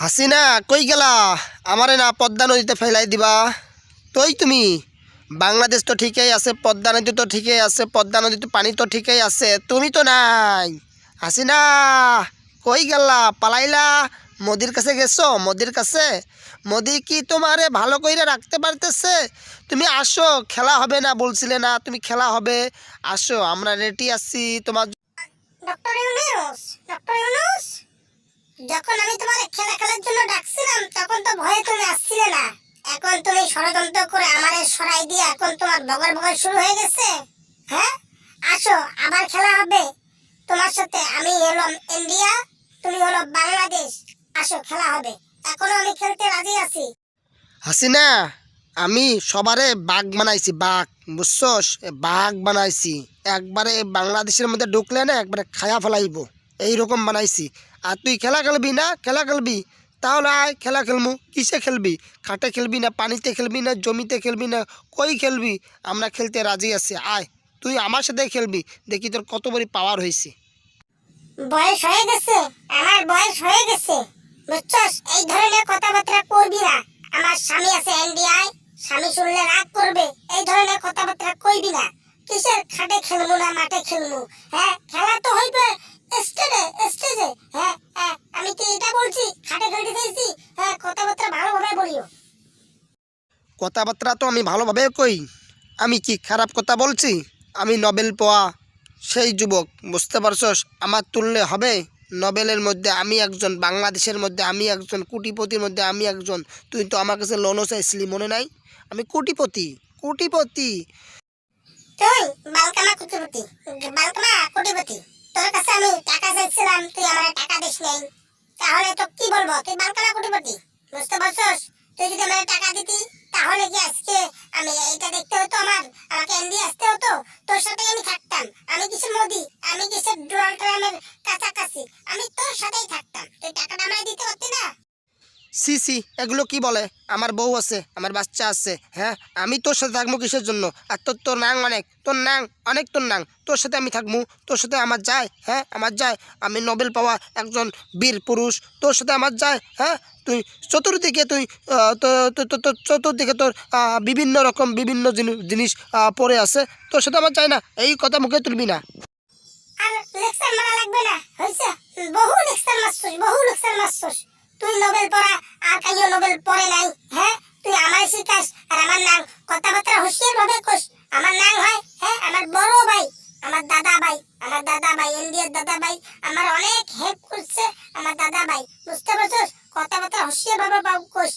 হাসিনা, কই গেলা? আমারে না পদ্মা নদীতে ফেলাই দিবা। তই তুমি? বাংলাদেশ তো ঠিকই আছে, পদ্মা নদী তো ঠিকই আছে, পদ্মা নদীতে পানি তো ঠিকই আছে, তুমি তো নাই। হাসিনা, কই গেলা? পালাইলা? মোদির কাছে গেছো? মোদির কাছে? মোদি কি তোমারে ভালো কইরা রাখতে পারতেছে? তুমি আসো, খেলা হবে না বলছিলে না, তুমি খেলা হবে। আসো, আমরা রেডি আছি তোমার ডক্টর ইউনুস ডক্টর ইউনুস। যখন আমি তোমার খেলা খেলার জন্য ডাকছিলাম, তখন তো ভয়ে তুমি আসছিলে না। এখন তুমি ষড়যন্ত্র করে আমারে সরাই দিয়ে এখন তোমার বগর বগর শুরু হয়ে গেছে। হ্যাঁ? আসো, আবার খেলা হবে। তোমার সাথে আমি হলাম ইন্ডিয়া, তুমি হলো বাংলাদেশ। আসো, খেলা হবে। এখনও আমি খেলতে রাজি আছি। হাসিনা, আমি সবারে বাঘ বানাইছি, বাঘ, বুঝছস? বাঘ বানাইছি। একবারে বাংলাদেশের মধ্যে ঢুকলে না, একবারে খায়া ফেলাইব। এইরকম বানাইছি। আর তুই খেলা খেলবি না? খেলা খেলবি? তাহলে আয়, খেলা খেলব কিসে খেলবি? খাটে খেলবি না, পানিতে খেলবি না, জমিতে খেলবি না, কই খেলবি? আমরা খেলতে রাজি আছি, আয়। তুই আমার সাথে খেলবি। দেখি তোর কত বড় পাওয়ার হয়েছে বয়স হয়ে গেছে, আমার বয়স হয়ে গেছে। বুঝছস? এই ধরনের কথাবার্তা করবি না। আমার স্বামী আছে এনডিআই স্বামী শুনলে রাগ করবে। এই ধরনের কথাবার্তা কইবি না। কিসের খাটে খেলব না, মাঠে খেলব হ্যাঁ খেলা তো কথাবার্তা তো আমি ভালোভাবে কই। আমি কি খারাপ কথা বলছি? আমি নবেল পাওয়া সেই যুবক, বুঝতে পারছস? আমার তুললে হবে, নবেলের মধ্যে আমি একজন, বাংলাদেশের মধ্যে আমি একজন, কোটিপতির মধ্যে আমি একজন। তুই তো আমার কাছে লোনও চাইছিলি, মনে নাই? আমি কোটিপতি কোটিপতি। তুই যদি আমার টাকা দিতি তাহলে কি আজকে আমি এটা দেখতে হতো আমার? আমাকে এমডি আসতে হতো? তোর সাথে আমি থাকতাম। আমি কিছু মোদি, আমি কিছু ডোনাল্ড ট্রাম্পের কাছাকাছি। আমি তোর সাথেই থাকতাম। তুই টাকাটা আমায় দিতে না সি সি এগুলো কি বলে? আমার বউ আছে আমার বাচ্চা আছে হ্যাঁ? আমি তোর সাথে থাকব কিসের জন্য? আর তোর তোর নাং অনেক তোর নাং অনেক তোর নাং। তোর সাথে আমি থাকব তোর সাথে আমার যায় হ্যাঁ? আমার যায়। আমি নোবেল পাওয়া একজন বীর পুরুষ তোর সাথে আমার যায় হ্যাঁ? তুই চতুর্দিকে তুই আহ, তো- তো- তো- তো- চতুর্দিকে তোর বিভিন্ন রকম বিভিন্ন জিনিস পড়ে আছে তোর সাথে আমার যায় না এই কথা মুখে তুলবি না। লাগবে না বহু বহু তুই নোবেল পড়া, আর কাইও নোবেল পড়ে নাই হ্যাঁ তুই আমায় শিখাস, আর আমার নাম কথাবার্তা হুঁশিয়ার ভাবে কোস। আমার নাম হয় হ্যাঁ আমার বড় ভাই, আমার দাদা ভাই, আমার দাদা ভাই ইন্ডিয়ার দাদা ভাই, আমার অনেক হেল্প করছে আমার দাদা ভাই, বুঝতে পারছস? কথাবার্তা হুঁশিয়ার ভাবে কোস।